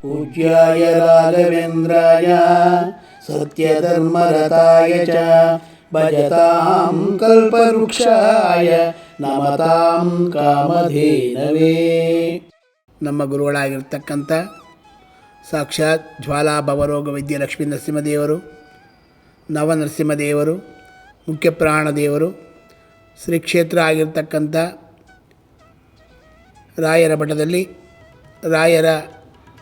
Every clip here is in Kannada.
पूज्याय राघवेन्द्राय सत्यधर्मरताय च भजतां कल्पवृक्षाय ನಮತಾಂ ಕಾಮಧೇನವೇ ನಮ್ಮ ಗುರುಗಳಾಗಿರ್ತಕ್ಕಂಥ ಸಾಕ್ಷಾತ್ ಜ್ವಾಲಾ ಭವರೋಗ ವೈದ್ಯ ಲಕ್ಷ್ಮೀ ನರಸಿಂಹದೇವರು ನವನರಸಿಂಹದೇವರು ಮುಖ್ಯ ಪ್ರಾಣದೇವರು ಶ್ರೀ ಕ್ಷೇತ್ರ ಆಗಿರ್ತಕ್ಕಂಥ ರಾಯರ ಮಠದಲ್ಲಿ ರಾಯರ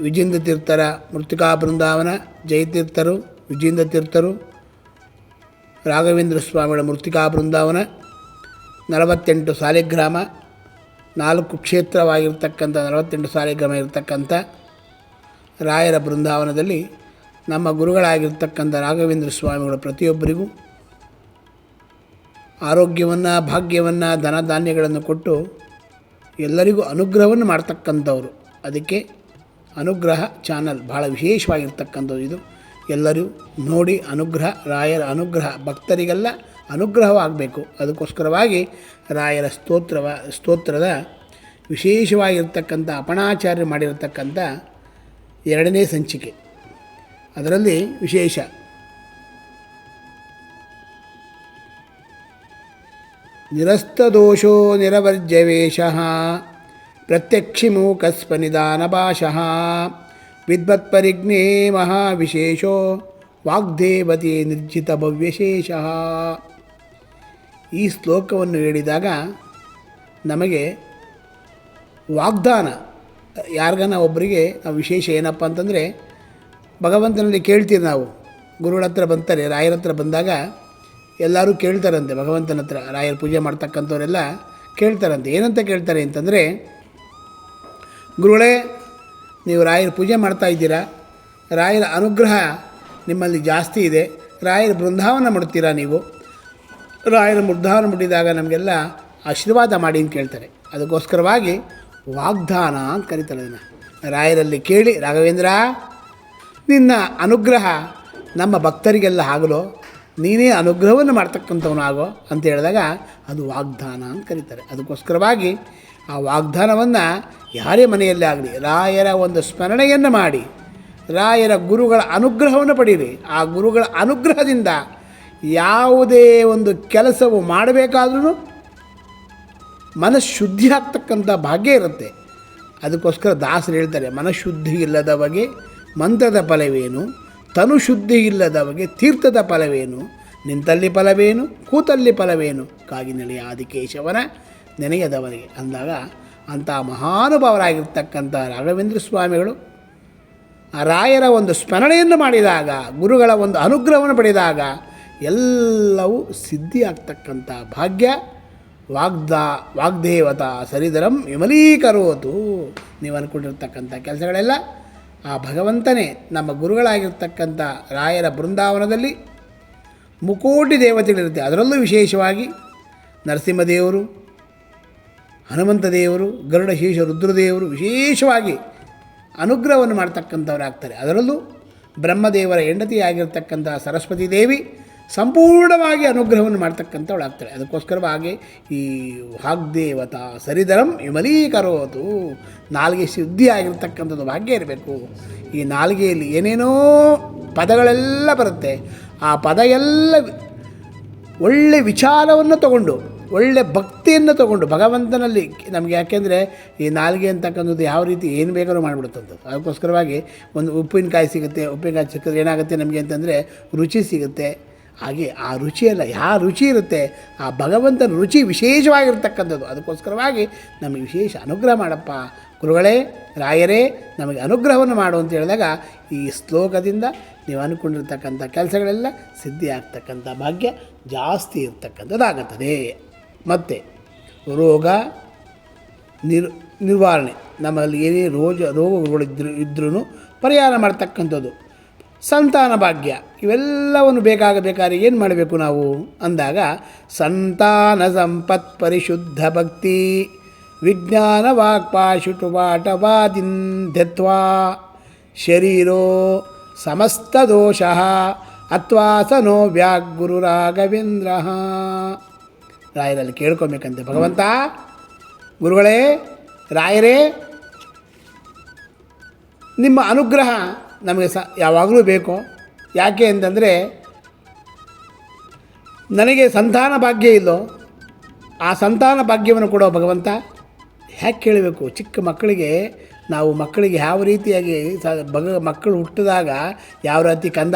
ವಿಜೇಂದ್ರ ತೀರ್ಥರ ಮೃತಿಕಾ ಬೃಂದಾವನ ಜಯತೀರ್ಥರು ವಿಜೇಂದ್ರ ತೀರ್ಥರು, ರಾಘವೇಂದ್ರ ಸ್ವಾಮಿಗಳ ಮೃತಿಕಾ ಬೃಂದಾವನ, ನಲವತ್ತೆಂಟು ಸಾಲಿಗ್ರಾಮ, ನಾಲ್ಕು ಕ್ಷೇತ್ರವಾಗಿರ್ತಕ್ಕಂಥ ನಲವತ್ತೆಂಟು ಸಾಲಿಗ್ರಾಮ ಇರತಕ್ಕಂಥ ರಾಯರ ಬೃಂದಾವನದಲ್ಲಿ ನಮ್ಮ ಗುರುಗಳಾಗಿರ್ತಕ್ಕಂಥ ರಾಘವೇಂದ್ರ ಸ್ವಾಮಿಗಳು ಪ್ರತಿಯೊಬ್ಬರಿಗೂ ಆರೋಗ್ಯವನ್ನು, ಭಾಗ್ಯವನ್ನು ಧನ ಧಾನ್ಯಗಳನ್ನು ಕೊಟ್ಟು ಎಲ್ಲರಿಗೂ ಅನುಗ್ರಹವನ್ನು ಮಾಡ್ತಕ್ಕಂಥವ್ರು. ಅದಕ್ಕೆ ಅನುಗ್ರಹ ಚಾನಲ್ ಭಾಳ ವಿಶೇಷವಾಗಿರ್ತಕ್ಕಂಥದ್ದು ಇದು. ಎಲ್ಲರೂ ನೋಡಿ ಅನುಗ್ರಹ, ರಾಯರ ಅನುಗ್ರಹ, ಭಕ್ತರಿಗೆಲ್ಲ ಅನುಗ್ರಹವಾಗಬೇಕು. ಅದಕ್ಕೋಸ್ಕರವಾಗಿ ರಾಯರ ಸ್ತೋತ್ರವ, ಸ್ತೋತ್ರದ ವಿಶೇಷವಾಗಿರ್ತಕ್ಕಂಥ ಅಪಣಾಚಾರ್ಯ ಮಾಡಿರತಕ್ಕಂಥ ಎರಡನೇ ಸಂಚಿಕೆ. ಅದರಲ್ಲಿ ವಿಶೇಷ. ನಿರಸ್ತದೋಷೋ ನಿರವರ್ಜವೇಶಃ ಪ್ರತ್ಯಕ್ಷಿಮೂಕಸ್ಪನಿದಾನಭಾಷಃ ವಿದ್ವತ್ಪರಿಜ್ಞೇ ಮಹಾವಿಶೇಷೋ ವಾಗ್ದೇವತೆ ನಿರ್ಜಿತ ಭವ್ಯಶೇಷಃ ಈ ಶ್ಲೋಕವನ್ನು ಹೇಳಿದಾಗ ನಮಗೆ ವಾಗ್ದಾನ, ಯಾರಿಗನ ಒಬ್ಬರಿಗೆ ನಾವು ವಿಶೇಷ ಏನಪ್ಪ ಅಂತಂದರೆ, ಭಗವಂತನಲ್ಲಿ ಕೇಳ್ತೀವಿ ನಾವು. ಗುರುಗಳ ಹತ್ರ ಬಂತಾರೆ, ರಾಯರ ಹತ್ರ ಬಂದಾಗ ಎಲ್ಲರೂ ಕೇಳ್ತಾರಂತೆ. ಭಗವಂತನ ಹತ್ರ ರಾಯರ ಪೂಜೆ ಮಾಡ್ತಕ್ಕಂಥವರೆಲ್ಲ ಕೇಳ್ತಾರಂತೆ. ಏನಂತ ಕೇಳ್ತಾರೆ ಅಂತಂದರೆ ಗುರುಗಳೇ, ನೀವು ರಾಯರ ಪೂಜೆ ಮಾಡ್ತಾ ಇದ್ದೀರಾ? ರಾಯರ ಅನುಗ್ರಹ ನಿಮ್ಮಲ್ಲಿ ಜಾಸ್ತಿ ಇದೆ. ರಾಯರ ಬೃಂದಾವನ ಮಾಡುತ್ತೀರಾ ನೀವು? ರಾಯರ ಬೃಂದಾವನ ಮುಟ್ಟಿದಾಗ ನಮಗೆಲ್ಲ ಆಶೀರ್ವಾದ ಮಾಡಿ ಅಂತ ಕೇಳ್ತಾರೆ ಅದಕ್ಕೋಸ್ಕರವಾಗಿ ವಾಗ್ದಾನ ಅಂತ ಕರೀತಾರೆ ಅದನ್ನು. ರಾಯರಲ್ಲಿ ಕೇಳಿ, ರಾಘವೇಂದ್ರ, ನಿನ್ನ ಅನುಗ್ರಹ ನಮ್ಮ ಭಕ್ತರಿಗೆಲ್ಲ ಆಗಲು? ನೀನೇ ಅನುಗ್ರಹವನ್ನು ಮಾಡ್ತಕ್ಕಂಥವನು ಆಗೋ ಅಂತ ಹೇಳಿದಾಗ ಅದು ವಾಗ್ದಾನ ಅಂತ ಕರೀತಾರೆ. ಅದಕ್ಕೋಸ್ಕರವಾಗಿ ಆ ವಾಗ್ದಾನವನ್ನು ಯಾರೇ ಮನೆಯಲ್ಲೇ ಆಗಲಿ, ರಾಯರ ಒಂದು ಸ್ಮರಣೆಯನ್ನು ಮಾಡಿ, ರಾಯರ ಗುರುಗಳ ಅನುಗ್ರಹವನ್ನು ಪಡೀರಿ. ಆ ಗುರುಗಳ ಅನುಗ್ರಹದಿಂದ ಯಾವುದೇ ಒಂದು ಕೆಲಸವು ಮಾಡಬೇಕಾದ್ರೂ ಮನಃಶುದ್ಧಿ ಆಗ್ತಕ್ಕಂಥ ಭಾಗ್ಯ ಇರುತ್ತೆ. ಅದಕ್ಕೋಸ್ಕರ ದಾಸರು ಹೇಳ್ತಾರೆ, ಮನಃಶುದ್ಧಿ ಇಲ್ಲದ ಬಗೆ ಮಂತ್ರದ ಫಲವೇನು? ತನು ಶುದ್ಧಿ ಇಲ್ಲದ ಬಗೆ ತೀರ್ಥದ ಫಲವೇನು? ನಿಂತಲ್ಲಿ ಫಲವೇನು? ಕೂತಲ್ಲಿ ಫಲವೇನು? ಕಾಗಿನಲ್ಲಿ ಆದಿಕೇಶವನ ನೆನೆಯದವನಿಗೆ. ಅಂದಾಗ ಅಂಥ ಮಹಾನುಭಾವರಾಗಿರ್ತಕ್ಕಂಥ ರಾಘವೇಂದ್ರ ಸ್ವಾಮಿಗಳು ಆ ರಾಯರ ಒಂದು ಸ್ಮರಣೆಯನ್ನು ಮಾಡಿದಾಗ, ಗುರುಗಳ ಒಂದು ಅನುಗ್ರಹವನ್ನು ಪಡೆದಾಗ ಎಲ್ಲವೂ ಸಿದ್ಧಿಯಾಗ್ತಕ್ಕಂಥ ಭಾಗ್ಯ. ವಾಗ್ದ, ವಾಗ್ದೇವತ ಸರಿದರಂ ವಿಮಲೀಕರೋತು ನೀವು ಅಂದ್ಕೊಂಡಿರ್ತಕ್ಕಂಥ ಕೆಲಸಗಳೆಲ್ಲ. ಆ ಭಗವಂತನೇ ನಮ್ಮ ಗುರುಗಳಾಗಿರ್ತಕ್ಕಂಥ ರಾಯರ ಬೃಂದಾವನದಲ್ಲಿ ಮುಕೋಟಿ ದೇವತೆಗಳಿರುತ್ತೆ. ಅದರಲ್ಲೂ ವಿಶೇಷವಾಗಿ ನರಸಿಂಹದೇವರು ಹನುಮಂತ ದೇವರು, ಗರುಡ ಶೇಷ ರುದ್ರದೇವರು ವಿಶೇಷವಾಗಿ ಅನುಗ್ರಹವನ್ನು ಮಾಡ್ತಕ್ಕಂಥವರಾಗ್ತಾರೆ. ಅದರಲ್ಲೂ ಬ್ರಹ್ಮದೇವರ ಹೆಂಡತಿಯಾಗಿರ್ತಕ್ಕಂಥ ಸರಸ್ವತಿ ದೇವಿ ಸಂಪೂರ್ಣವಾಗಿ ಅನುಗ್ರಹವನ್ನು ಮಾಡ್ತಕ್ಕಂಥವಳಾಗ್ತಾರೆ ಅದಕ್ಕೋಸ್ಕರವಾಗಿ ಈ ವಾಗ್ದೇವತಾ ಸರಿದರಂ ವಿಮಲೀಕರೋತು. ನಾಲ್ಗೆ ಶುದ್ಧಿ ಆಗಿರ್ತಕ್ಕಂಥದ್ದು ಭಾಗ್ಯ ಇರಬೇಕು. ಈ ನಾಲ್ಗೆಯಲ್ಲಿ ಏನೇನೋ ಪದಗಳೆಲ್ಲ ಬರುತ್ತೆ. ಆ ಪದ ಎಲ್ಲ ಒಳ್ಳೆ ವಿಚಾರವನ್ನು ತಗೊಂಡು ಒಳ್ಳೆ ಭಕ್ತಿಯನ್ನು ತಗೊಂಡು ಭಗವಂತನಲ್ಲಿ ನಮಗೆ ಯಾಕೆಂದರೆ ಈ ನಾಲ್ಗೆ ಅಂತಕ್ಕಂಥದ್ದು ಯಾವ ರೀತಿ ಏನು ಬೇಕಾದ್ರೂ ಮಾಡಿಬಿಡುತ್ತಂಥದ್ದು ಅದಕ್ಕೋಸ್ಕರವಾಗಿ ಒಂದು ಉಪ್ಪಿನಕಾಯಿ ಸಿಗುತ್ತೆ, ಉಪ್ಪಿನಕಾಯಿ ಸಿಕ್ಕಿದ್ರೆ ಏನಾಗುತ್ತೆ ನಮಗೆ ಅಂತಂದರೆ ರುಚಿ ಸಿಗುತ್ತೆ. ಹಾಗೆ ಆ ರುಚಿಯಲ್ಲ ಯಾವ ರುಚಿ ಇರುತ್ತೆ, ಆ ಭಗವಂತನ ರುಚಿ ವಿಶೇಷವಾಗಿರ್ತಕ್ಕಂಥದ್ದು. ಅದಕ್ಕೋಸ್ಕರವಾಗಿ ನಮಗೆ ವಿಶೇಷ ಅನುಗ್ರಹ ಮಾಡಪ್ಪ. ಗುರುಗಳೇ, ರಾಯರೇ, ನಮಗೆ ಅನುಗ್ರಹವನ್ನು ಮಾಡು ಅಂತ ಹೇಳಿದಾಗ ಈ ಶ್ಲೋಕದಿಂದ ನೀವು ಅಂದ್ಕೊಂಡಿರ್ತಕ್ಕಂಥ ಕೆಲಸಗಳೆಲ್ಲ ಸಿದ್ಧಿ ಆಗ್ತಕ್ಕಂಥ ಭಾಗ್ಯ ಜಾಸ್ತಿ ಇರ್ತಕ್ಕಂಥದ್ದಾಗುತ್ತದೆ. ಮತ್ತು ರೋಗ ನಿರ್, ನಿರ್ವಹಣೆ. ನಮ್ಮಲ್ಲಿ ಏನೇ ರೋಜ ರೋಗಗಳಿದ್ರು ಇದ್ರೂ ಪರಿಹಾರ ಮಾಡ್ತಕ್ಕಂಥದ್ದು. ಸಂತಾನ ಭಾಗ್ಯ. ಇವೆಲ್ಲವನ್ನು ಬೇಕಾಗಬೇಕಾದ್ರೆ ಏನು ಮಾಡಬೇಕು ನಾವು? ಅಂದಾಗ ಸಂತಾನ ಸಂಪತ್ ಪರಿಶುದ್ಧ ಭಕ್ತಿ. ವಿಜ್ಞಾನ ವಾಕ್ಪಾಶುಟುಪಾಟವಾದಿಂಧ್ಯತ್ವಾ ಶರೀರೋ ಸಮಸ್ತ ದೋಷ ಅಥ್ವಾ ಸ ನೋ ವ್ಯಾಗುರು ರಾಘವೇಂದ್ರ ರಾಯರಲ್ಲಿ ಕೇಳ್ಕೊಬೇಕಂತೆ. ಭಗವಂತ, ಗುರುಗಳೇ, ರಾಯರೇ, ನಿಮ್ಮ ಅನುಗ್ರಹ ನಮಗೆ ಸ ಯಾವಾಗಲೂ ಬೇಕು. ಯಾಕೆ ಅಂತಂದರೆ, ನನಗೆ ಸಂತಾನ ಭಾಗ್ಯ ಇಲ್ಲೋ, ಆ ಸಂತಾನ ಭಾಗ್ಯವನ್ನು ಕೊಡೋ ಭಗವಂತ ಹ್ಯಾಕೆ ಕೇಳಬೇಕು? ಚಿಕ್ಕ ಮಕ್ಕಳಿಗೆ ನಾವು ಮಕ್ಕಳಿಗೆ ಯಾವ ರೀತಿಯಾಗಿ ಸ ಭಗ ಮಕ್ಕಳು ಹುಟ್ಟಿದಾಗ ಯಾವ ರೀತಿ ಕಂದ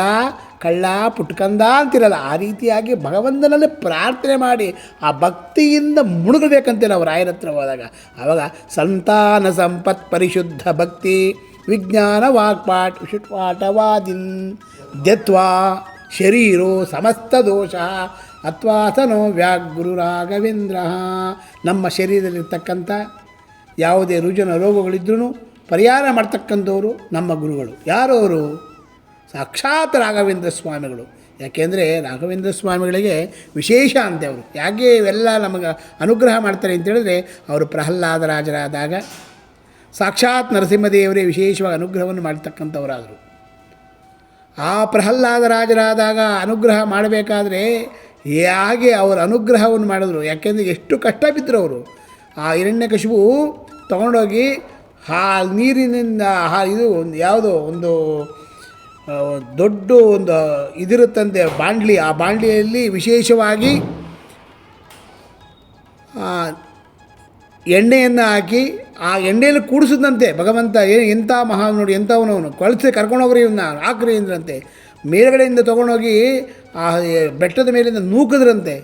ಕಳ್ಳ ಪುಟ್ಕಂದ ಅಂತಿರಲ್ಲ, ಆ ರೀತಿಯಾಗಿ ಭಗವಂತನಲ್ಲಿ ಪ್ರಾರ್ಥನೆ ಮಾಡಿ ಆ ಭಕ್ತಿಯಿಂದ ಮುಳುಗಬೇಕಂತೆ ನಾವು ರಾಯರ ಹತ್ರ ಹೋದಾಗ. ಆವಾಗ ಸಂತಾನ ಸಂಪತ್ ಪರಿಶುದ್ಧ ಭಕ್ತಿ, ವಿಜ್ಞಾನ ವಾಕ್ಪಾಟ್ ವಿಷುಟ್ಪಾಟವಾದಿನ್ ದ್ಯತ್ವಾ, ಶರೀರೋ ಸಮಸ್ತ ದೋಷ ಅಥ್ವಾಸನೋ ವ್ಯಾಗುರು ರಾಘವೇಂದ್ರ ನಮ್ಮ ಶರೀರದಲ್ಲಿರ್ತಕ್ಕಂಥ ಯಾವುದೇ ರುಜನ ರೋಗಗಳಿದ್ರೂ ಪರಿಹಾರ ಮಾಡ್ತಕ್ಕಂಥವರು ನಮ್ಮ ಗುರುಗಳು. ಯಾರು ಅವರು ಸಾಕ್ಷಾತ್ ರಾಘವೇಂದ್ರ ಸ್ವಾಮಿಗಳು. ಯಾಕೆಂದರೆ ರಾಘವೇಂದ್ರ ಸ್ವಾಮಿಗಳಿಗೆ ವಿಶೇಷ ಅಂತೆ ಅವರು. ಯಾಕೆ ಇವೆಲ್ಲ ನಮಗೆ ಅನುಗ್ರಹ ಮಾಡ್ತಾರೆ ಅಂತೇಳಿದ್ರೆ ಅವರು ಪ್ರಹ್ಲಾದರಾಜರಾದಾಗ ಸಾಕ್ಷಾತ್ ನರಸಿಂಹದೇವರೇ ವಿಶೇಷವಾಗಿ ಅನುಗ್ರಹವನ್ನು ಮಾಡ್ತಕ್ಕಂಥವರಾದರು. ಆ ಪ್ರಹ್ಲಾದರಾಜರಾದಾಗ ಅನುಗ್ರಹ ಮಾಡಬೇಕಾದ್ರೆ ಹೇಗೆ ಅವರ ಅನುಗ್ರಹವನ್ನು ಮಾಡಿದ್ರು. ಯಾಕೆಂದರೆ ಎಷ್ಟು ಕಷ್ಟ ಬಿದ್ದರು ಅವರು. ಆ ಹಿರಣ್ಯಕಶಿಪು ತೊಗೊಂಡೋಗಿ ಹಾ ನೀರಿನಿಂದ ಹಾ ಇದು ಒಂದು ಯಾವುದೋ ಒಂದು ದೊಡ್ಡ ಒಂದು ಇದಿರುತ್ತಂತೆ ಬಾಂಡ್ಲಿ. ಆ ಬಾಂಡ್ಲಿಯಲ್ಲಿ ವಿಶೇಷವಾಗಿ ಎಣ್ಣೆಯನ್ನು ಹಾಕಿ, ಆ ಎಣ್ಣೆಯಲ್ಲಿ ಕೂಡಿಸಿದಂತೆ ಭಗವಂತ ಏನು ಎಂಥ ಮಹಾನ್ ನೋಡಿ ಎಂಥವನವನು. ಕಳಿಸಿ ಕರ್ಕೊಂಡೋಗ್ರಿ ಇವನ್ನ, ಹಾಕ್ರಿ ಅಂದ್ರಂತೆ. ಮೇಲುಗಡೆಯಿಂದ ತೊಗೊಂಡೋಗಿ, ಆ ಬೆಟ್ಟದ ಮೇಲಿಂದ ನೂಕಿದ್ರಂತೆ.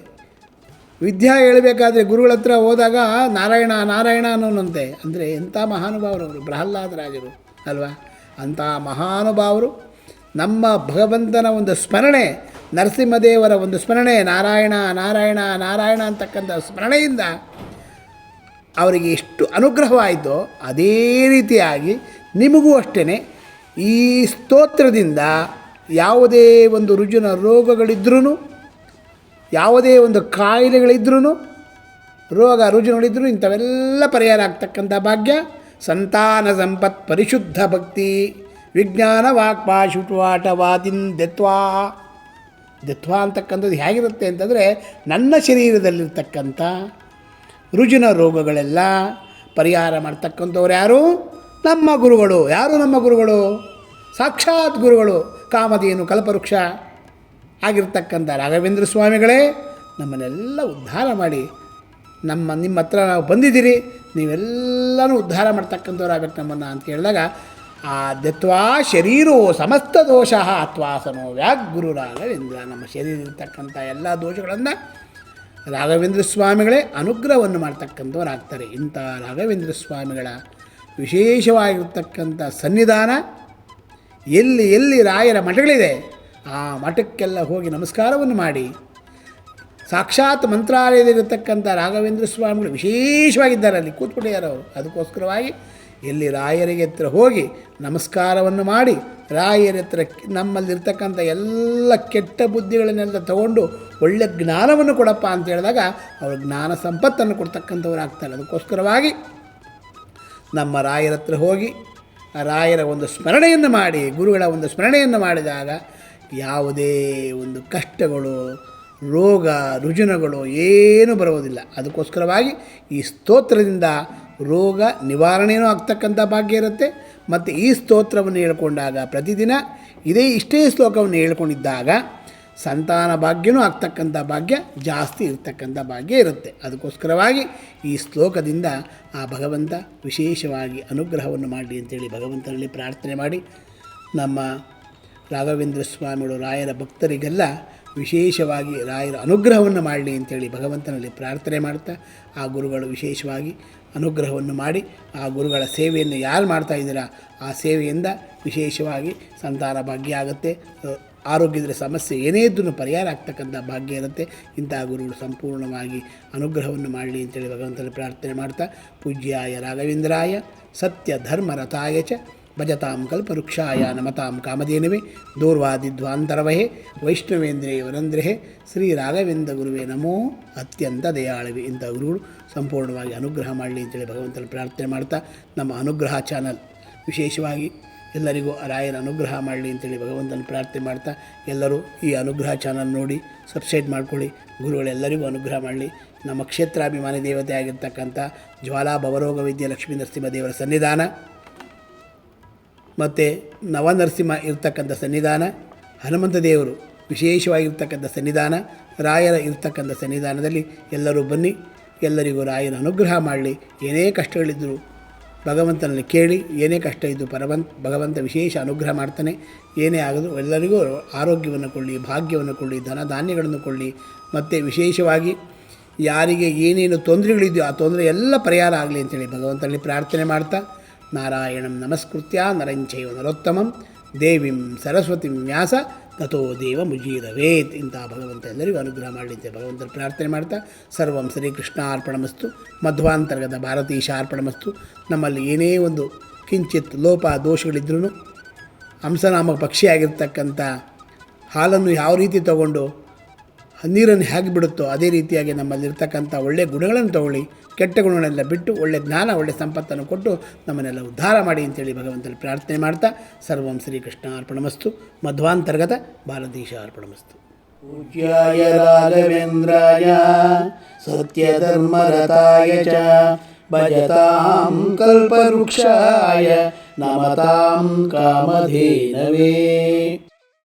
ವಿದ್ಯಾ ಹೇಳಬೇಕಾದ್ರೆ ಗುರುಗಳ ಹತ್ರ ಹೋದಾಗ, ನಾರಾಯಣ ನಾರಾಯಣ ಅನ್ನೋನಂತೆ. ಅಂದರೆ ಎಂಥ ಮಹಾನುಭಾವರವರು ಪ್ರಹ್ಲಾದರಾಜರು, ಅಲ್ವಾ? ಅಂಥ ಮಹಾನುಭಾವರು. ನಮ್ಮ ಭಗವಂತನ ಒಂದು ಸ್ಮರಣೆ, ನರಸಿಂಹದೇವರ ಒಂದು ಸ್ಮರಣೆ, ನಾರಾಯಣ ನಾರಾಯಣ ನಾರಾಯಣ ಅಂತಕ್ಕಂಥ ಸ್ಮರಣೆಯಿಂದ ಅವರಿಗೆ ಎಷ್ಟು ಅನುಗ್ರಹವಾಯಿತೋ ಅದೇ ರೀತಿಯಾಗಿ ನಿಮಗೂ ಅಷ್ಟೇ ಈ ಸ್ತೋತ್ರದಿಂದ ಯಾವುದೇ ಒಂದು ರುಜುನ ರೋಗಗಳಿದ್ರೂ ಯಾವುದೇ ಒಂದು ಕಾಯಿಲೆಗಳಿದ್ರೂ ರೋಗ ರುಜುನಗಳಿದ್ರೂ ಇಂಥವೆಲ್ಲ ಪರಿಹಾರ ಆಗ್ತಕ್ಕಂಥ ಭಾಗ್ಯ. ಸಂತಾನ ಸಂಪತ್ ಪರಿಶುದ್ಧ ಭಕ್ತಿ. ವಿಜ್ಞಾನ ವಾಕ್ಪಾ ಶುಟುವಾಟವಾದಿನ್ ದೆತ್ವಾ. ದೆತ್ವಾ ಅಂತಕ್ಕಂಥದ್ದು ಹೇಗಿರುತ್ತೆ ಅಂತಂದರೆ ನನ್ನ ಶರೀರದಲ್ಲಿರ್ತಕ್ಕಂಥ ರುಜಿನ ರೋಗಗಳೆಲ್ಲ ಪರಿಹಾರ ಮಾಡ್ತಕ್ಕಂಥವ್ರು ಯಾರು? ನಮ್ಮ ಗುರುಗಳು. ಯಾರು ನಮ್ಮ ಗುರುಗಳು? ಸಾಕ್ಷಾತ್ ಗುರುಗಳು. ಕಾಮಧೇನು ಕಲ್ಪವೃಕ್ಷ ಆಗಿರ್ತಕ್ಕಂಥ ರಾಘವೇಂದ್ರ ಸ್ವಾಮಿಗಳೇ, ನಮ್ಮನ್ನೆಲ್ಲ ಉದ್ಧಾರ ಮಾಡಿ. ನಮ್ಮ, ನಿಮ್ಮ ಹತ್ರ ನಾವು ಬಂದಿದ್ದೀರಿ. ನೀವೆಲ್ಲನೂ ಉದ್ಧಾರ ಮಾಡ್ತಕ್ಕಂಥವ್ರು ಆಗುತ್ತೆ ನಮ್ಮನ್ನು ಅಂತ ಕೇಳಿದಾಗ ಆ ದತ್ವಾ ಶರೀರೋ ಸಮಸ್ತ ದೋಷ ಅತ್ವಾಸನೋ ವ್ಯಾಗುರು ರಾಘವೇಂದ್ರ. ನಮ್ಮ ಶರೀರ ಇರ್ತಕ್ಕಂಥ ಎಲ್ಲ ದೋಷಗಳನ್ನು ರಾಘವೇಂದ್ರ ಸ್ವಾಮಿಗಳೇ ಅನುಗ್ರಹವನ್ನು ಮಾಡ್ತಕ್ಕಂಥವರಾಗ್ತಾರೆ ಇಂಥ ರಾಘವೇಂದ್ರ ಸ್ವಾಮಿಗಳ ವಿಶೇಷವಾಗಿರ್ತಕ್ಕಂಥ ಸನ್ನಿಧಾನ ಎಲ್ಲಿ ಎಲ್ಲಿ ರಾಯರ ಮಠಗಳಿದೆ, ಆ ಮಠಕ್ಕೆಲ್ಲ ಹೋಗಿ ನಮಸ್ಕಾರವನ್ನು ಮಾಡಿ, ಸಾಕ್ಷಾತ್ ಮಂತ್ರಾಲಯದಲ್ಲಿರತಕ್ಕಂಥ ರಾಘವೇಂದ್ರ ಸ್ವಾಮಿಗಳು ವಿಶೇಷವಾಗಿದ್ದಾರೆ. ಅಲ್ಲಿ ಕೂತ್ಬಿಟ್ಟಿದ್ದಾರೆ ಅವರು ಅದಕ್ಕೋಸ್ಕರವಾಗಿ ಎಲ್ಲಿ ರಾಯರಿಗೆ ಹತ್ರ ಹೋಗಿ ನಮಸ್ಕಾರವನ್ನು ಮಾಡಿ, ರಾಯರ ಹತ್ರ ನಮ್ಮಲ್ಲಿರ್ತಕ್ಕಂಥ ಎಲ್ಲ ಕೆಟ್ಟ ಬುದ್ಧಿಗಳನ್ನೆಲ್ಲ ತಗೊಂಡು ಒಳ್ಳೆ ಜ್ಞಾನವನ್ನು ಕೊಡಪ್ಪ ಅಂತ ಹೇಳಿದಾಗ ಅವರು ಜ್ಞಾನ ಸಂಪತ್ತನ್ನು ಕೊಡ್ತಕ್ಕಂಥವ್ರು ಆಗ್ತಾರೆ ಅದಕ್ಕೋಸ್ಕರವಾಗಿ ನಮ್ಮ ರಾಯರ ಹತ್ರ ಹೋಗಿ ಆ ರಾಯರ ಒಂದು ಸ್ಮರಣೆಯನ್ನು ಮಾಡಿ, ಗುರುಗಳ ಒಂದು ಸ್ಮರಣೆಯನ್ನು ಮಾಡಿದಾಗ ಯಾವುದೇ ಒಂದು ಕಷ್ಟಗಳು, ರೋಗ, ರುಜಿನಗಳು ಏನೂ ಬರುವುದಿಲ್ಲ. ಅದಕ್ಕೋಸ್ಕರವಾಗಿ ಈ ಸ್ತೋತ್ರದಿಂದ ರೋಗ ನಿವಾರಣೆಯೂ ಆಗ್ತಕ್ಕಂಥ ಭಾಗ್ಯ ಇರುತ್ತೆ. ಮತ್ತು ಈ ಸ್ತೋತ್ರವನ್ನು ಹೇಳ್ಕೊಂಡಾಗ ಪ್ರತಿದಿನ ಇದೇ ಇಷ್ಟೇ ಶ್ಲೋಕವನ್ನು ಹೇಳ್ಕೊಂಡಿದ್ದಾಗ ಸಂತಾನ ಭಾಗ್ಯನೂ ಆಗ್ತಕ್ಕಂಥ ಭಾಗ್ಯ, ಜಾಸ್ತಿ ಇರ್ತಕ್ಕಂಥ ಭಾಗ್ಯ ಇರುತ್ತೆ. ಅದಕ್ಕೋಸ್ಕರವಾಗಿ ಈ ಶ್ಲೋಕದಿಂದ ಆ ಭಗವಂತ ವಿಶೇಷವಾಗಿ ಅನುಗ್ರಹವನ್ನು ಮಾಡಿ ಅಂತೇಳಿ ಭಗವಂತನಲ್ಲಿ ಪ್ರಾರ್ಥನೆ ಮಾಡಿ ನಮ್ಮ ರಾಘವೇಂದ್ರ ಸ್ವಾಮಿಗಳು ರಾಯರ ಭಕ್ತರಿಗೆಲ್ಲ ವಿಶೇಷವಾಗಿ ರಾಯರ ಅನುಗ್ರಹವನ್ನು ಮಾಡಲಿ ಅಂತೇಳಿ ಭಗವಂತನಲ್ಲಿ ಪ್ರಾರ್ಥನೆ ಮಾಡ್ತಾ, ಆ ಗುರುಗಳು ವಿಶೇಷವಾಗಿ ಅನುಗ್ರಹವನ್ನು ಮಾಡಿ, ಆ ಗುರುಗಳ ಸೇವೆಯನ್ನು ಯಾರು ಮಾಡ್ತಾ ಇದ್ದೀರಾ, ಆ ಸೇವೆಯಿಂದ ವಿಶೇಷವಾಗಿ ಸಂತಾನ ಭಾಗ್ಯ ಆಗುತ್ತೆ. ಆರೋಗ್ಯದ ಸಮಸ್ಯೆ ಏನೇ ಇದ್ರೂ ಪರಿಹಾರ ಆಗ್ತಕ್ಕಂಥ ಭಾಗ್ಯ ಇರುತ್ತೆ. ಇಂತಹ ಗುರುಗಳು ಸಂಪೂರ್ಣವಾಗಿ ಅನುಗ್ರಹವನ್ನು ಮಾಡಲಿ ಅಂತೇಳಿ ಭಗವಂತನ ಪ್ರಾರ್ಥನೆ ಮಾಡ್ತಾ, ಪೂಜ್ಯಾಯ ರಾಘವೇಂದ್ರಾಯ ಸತ್ಯ ಧರ್ಮ ರಥಾಯ ಚ ಭಜತಾಂ ಕಲ್ಪವೃಕ್ಷಾಯ ನಮತಾಂ ಕಾಮಧೇನವೇ ದೂರ್ವಾದಿಧ್ವಾಂತರವಹೇ ವೈಷ್ಣವೇಂದ್ರೇ ವನಂದ್ರೇ ಶ್ರೀ ರಾಘವೇಂದ್ರ ಗುರುವೇ ನಮೋ ಅತ್ಯಂತ ದಯಾಳವಿ ಇಂಥ ಗುರುಗಳು ಸಂಪೂರ್ಣವಾಗಿ ಅನುಗ್ರಹ ಮಾಡಲಿ ಅಂತೇಳಿ ಭಗವಂತನ ಪ್ರಾರ್ಥನೆ ಮಾಡ್ತಾ ನಮ್ಮ ಅನುಗ್ರಹ ಚಾನಲ್ ವಿಶೇಷವಾಗಿ ಎಲ್ಲರಿಗೂ ರಾಯರ ಅನುಗ್ರಹ ಮಾಡಲಿ ಅಂತೇಳಿ ಭಗವಂತನ ಪ್ರಾರ್ಥನೆ ಮಾಡ್ತಾ ಎಲ್ಲರೂ ಈ ಅನುಗ್ರಹ ಚಾನಲ್ ನೋಡಿ ಸಬ್ಸ್ಕ್ರೈಬ್ ಮಾಡ್ಕೊಳ್ಳಿ. ಗುರುಗಳೆಲ್ಲರಿಗೂ ಅನುಗ್ರಹ ಮಾಡಲಿ. ನಮ್ಮ ಕ್ಷೇತ್ರಾಭಿಮಾನಿ ದೇವತೆ ಆಗಿರ್ತಕ್ಕಂಥ ಜ್ವಾಲಾ ಭವರೋಗ ವಿದ್ಯೆ ಲಕ್ಷ್ಮೀ ನರಸಿಂಹ ದೇವರ ಸನ್ನಿಧಾನ ಮತ್ತು ನವನರಸಿಂಹ ಇರ್ತಕ್ಕಂಥ ಸನ್ನಿಧಾನ, ಹನುಮಂತ ದೇವರು ವಿಶೇಷವಾಗಿರ್ತಕ್ಕಂಥ ಸನ್ನಿಧಾನ, ರಾಯರ ಇರ್ತಕ್ಕಂಥ ಸನ್ನಿಧಾನದಲ್ಲಿ ಎಲ್ಲರೂ ಬನ್ನಿ, ಎಲ್ಲರಿಗೂ ರಾಯನ ಅನುಗ್ರಹ ಮಾಡಲಿ. ಏನೇ ಕಷ್ಟಗಳಿದ್ದರೂ ಭಗವಂತನಲ್ಲಿ ಕೇಳಿ, ಏನೇ ಕಷ್ಟ ಇದ್ದು ಪರವಂತ ಭಗವಂತ ವಿಶೇಷ ಅನುಗ್ರಹ ಮಾಡ್ತಾನೆ. ಏನೇ ಆಗೋದು ಎಲ್ಲರಿಗೂ ಆರೋಗ್ಯವನ್ನು ಕೊಳ್ಳಿ ಭಾಗ್ಯವನ್ನು ಕೊಳ್ಳಿ ಧನ ಧಾನ್ಯಗಳನ್ನು ಕೊಳ್ಳಿ ಮತ್ತು ವಿಶೇಷವಾಗಿ ಯಾರಿಗೆ ಏನೇನು ತೊಂದರೆಗಳಿದೆಯೋ ಆ ತೊಂದರೆ ಎಲ್ಲ ಪರಿಹಾರ ಆಗಲಿ ಅಂತೇಳಿ ಭಗವಂತನಲ್ಲಿ ಪ್ರಾರ್ಥನೆ ಮಾಡ್ತಾ ನಾರಾಯಣಂ ನಮಸ್ಕೃತ್ಯ ನರಂಚೈವ ನರೋತ್ತಮಂ ದೇವಿಂ ಸರಸ್ವತಿಂ ವ್ಯಾಸ ತಥೋ ದೇವ ಮುಜೀರವೇತ್ ಇಂತಹ ಭಗವಂತ ಎಲ್ಲರಿಗೂ ಅನುಗ್ರಹ ಮಾಡಲಿದ್ದೆ ಭಗವಂತರು ಪ್ರಾರ್ಥನೆ ಮಾಡ್ತಾ ಸರ್ವಂ ಶ್ರೀಕೃಷ್ಣ ಅರ್ಪಣಮಸ್ತು ಮಧ್ವಾಂತರ್ಗತ ಭಾರತೀಶ ಅರ್ಪಣಮಸ್ತು ನಮ್ಮಲ್ಲಿ ಏನೇ ಒಂದು ಕಿಂಚಿತ್ ಲೋಪ ದೋಷಗಳಿದ್ರೂ ಹಂಸನಾಮ ಪಕ್ಷಿಯಾಗಿರ್ತಕ್ಕಂಥ ಹಾಲನ್ನು ಯಾವ ರೀತಿ ತಗೊಂಡು ನೀರನ್ನು ಹೇಗೆ ಬಿಡುತ್ತೋ ಅದೇ ರೀತಿಯಾಗಿ ನಮ್ಮಲ್ಲಿರ್ತಕ್ಕಂಥ ಒಳ್ಳೆಯ ಗುಣಗಳನ್ನು ತಗೊಳ್ಳಿ ಕೆಟ್ಟ ಗುಣಗಳೆಲ್ಲ ಬಿಟ್ಟು ಒಳ್ಳೆಯ ಜ್ಞಾನ ಒಳ್ಳೆಯ ಸಂಪತ್ತನ್ನು ಕೊಟ್ಟು ನಮ್ಮನ್ನೆಲ್ಲ ಉದ್ಧಾರ ಮಾಡಿ ಅಂತೇಳಿ ಭಗವಂತನ ಪ್ರಾರ್ಥನೆ ಮಾಡ್ತಾ ಸರ್ವಂ ಶ್ರೀಕೃಷ್ಣ ಅರ್ಪಣಮಸ್ತು ಮಧ್ವಾಂತರ್ಗತ ಭಾರತೀಶ ಅರ್ಪಣಮಸ್ತು पूज्याय राघवेन्द्राय सत्यधर्मरताय च भजतां कल्पवृक्षाय नमतां कामधेनवे